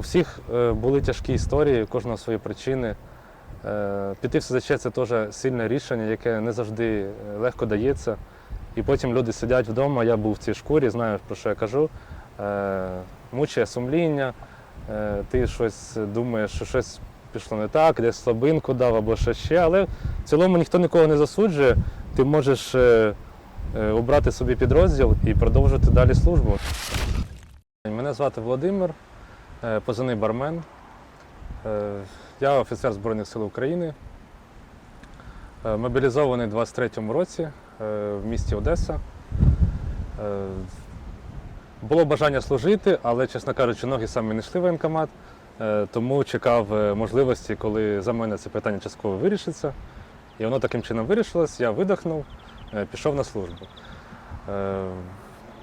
У всіх е, були тяжкі історії, у кожного свої причини. Е, Піти в СЗЧ це теж сильне рішення, яке не завжди е, легко дається. І потім люди сидять вдома, я був в цій шкурі, знаю, про що я кажу. Мучає сумління, ти щось думаєш, що щось пішло не так, десь слабинку дав або що ще. Але в цілому ніхто нікого не засуджує. Ти можеш обрати собі підрозділ і продовжити далі службу. Мене звати Володимир, позивний бармен. Е, Я офіцер Збройних сил України. Е, Мобілізований у 23-му році е, в місті Одеса. Е, Було бажання служити, але, чесно кажучи, ноги самі не йшли в воєнкомат, е, тому чекав е, можливості, коли за мене це питання частково вирішиться. І воно таким чином вирішилось, я видихнув, е, пішов на службу. Е,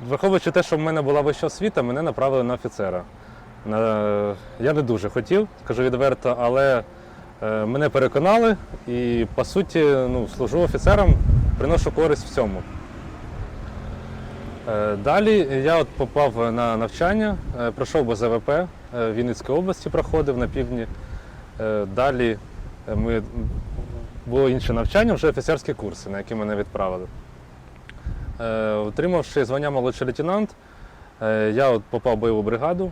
Враховуючи те, що в мене була вища освіта, мене направили на офіцера. На- Я не дуже хотів, скажу відверто, але е, мене переконали і по суті ну, служу офіцером, приношу користь в цьому. Е, Далі я от попав на навчання, е, пройшов БЗВП е, в Вінницькій області, проходив на півдні. Е, Далі е, ми, було інше навчання, вже офіцерські курси, на які мене відправили. Е, Отримавши звання молодший лейтенант, е, я от попав в бойову бригаду, е,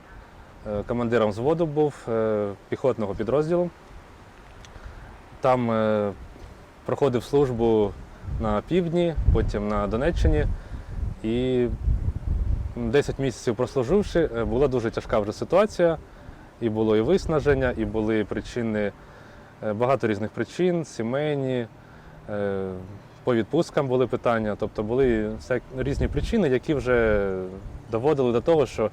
командиром взводу був е, піхотного підрозділу. Там е, проходив службу на півдні, потім на Донеччині. І 10 місяців прослуживши, е, була дуже тяжка вже ситуація. І було і виснаження, і були причини, е, багато різних причин, сімейні, е, по відпусткам були питання. Тобто були різні причини, які вже доводили до того, що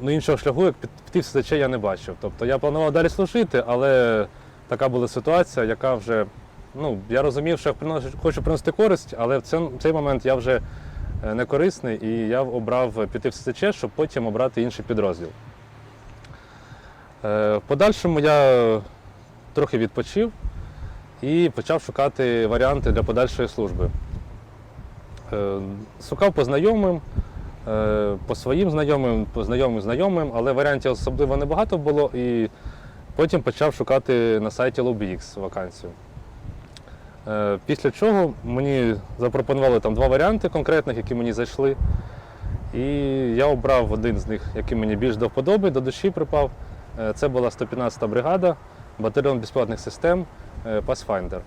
ну, іншого шляху, як піти в СЗЧ, я не бачив. Тобто я планував далі служити, але така була ситуація, яка вже. Ну, я розумів, що я хочу приносити користь, але в цей, в цей момент я вже е, не корисний і я обрав піти в СЗЧ, щоб потім обрати інший підрозділ. Е, В подальшому я трохи відпочив і почав шукати варіанти для подальшої служби. Е, Шукав по знайомим, е, по своїм знайомим, по знайомим знайомим, але варіантів особливо небагато було. І потім почав шукати на сайті LobbyX вакансію. Е, Після чого мені запропонували там два варіанти конкретних, які мені зайшли. І я обрав один з них, який мені більш до вподоби, до душі припав. Е, Це була 115-та бригада, батальйон безплатних систем е, Pathfinder.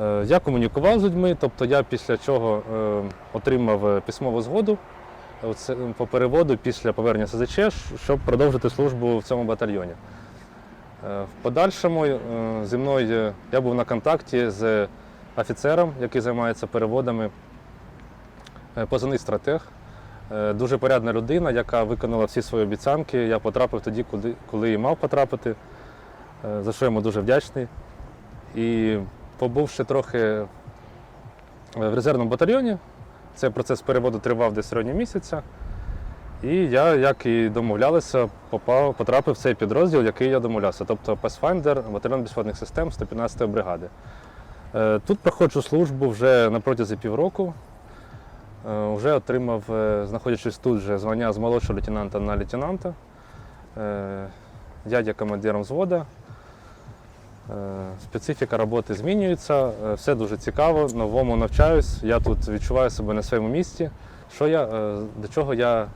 Е, Я комунікував з людьми, тобто я після чого е, отримав е, письмову згоду по переводу після повернення СЗЧ, щоб продовжити службу в цьому батальйоні. В подальшому зі мною я був на контакті з офіцером, який займається переводами, позивний стратег. Дуже порядна людина, яка виконала всі свої обіцянки. Я потрапив тоді, коли, і мав потрапити, за що йому дуже вдячний. І побувши трохи е, в резервному батальйоні, цей процес переводу тривав десь районі місяця. І я, як і домовлялися, попав, потрапив в цей підрозділ, який я домовлявся, тобто Pathfinder, батальйон безпілотних систем 115-ї бригади. Е, Тут проходжу службу вже на протязі півроку. Е, Вже отримав, знаходячись тут, вже звання з молодшого лейтенанта на лейтенанта. Я є командиром взвода. Е, Специфіка роботи змінюється, е, все дуже цікаво, новому навчаюсь. Я тут відчуваю себе на своєму місці. Що я, е, до чого я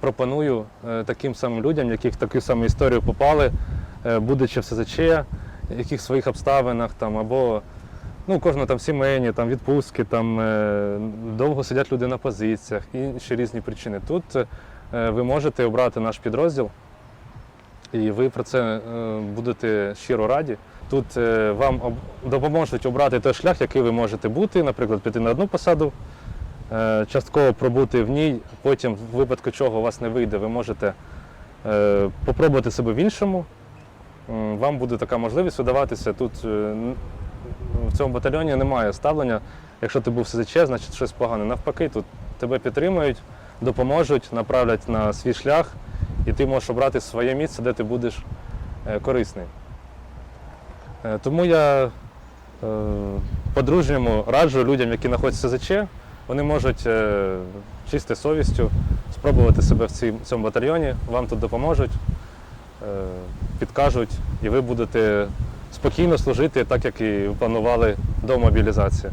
пропоную таким самим людям, які в таку саму історію попали, будучи в СЗЧ, яких своїх обставинах там, або ну, у кожного там сімейні, там, відпустки, там, довго сидять люди на позиціях, інші різні причини. Тут ви можете обрати наш підрозділ, і ви про це будете щиро раді. Тут е, вам допоможуть обрати той шлях, який ви можете бути, наприклад, піти на одну посаду, е, частково пробути в ній, потім, в випадку чого у вас не вийде, ви можете е, попробувати себе в іншому. Вам буде така можливість видаватися. Тут в цьому батальйоні немає ставлення. Якщо ти був СЗЧ, значить щось погане. Навпаки, тут тебе підтримують, допоможуть, направлять на свій шлях, і ти можеш обрати своє місце, де ти будеш корисний. Е, Тому я е, по-дружньому раджу людям, які знаходяться в СЗЧ, вони можуть чисти совістю спробувати себе в цьому батальйоні. Вам тут допоможуть, е, підкажуть, і ви будете спокійно служити, так як і планували до мобілізації.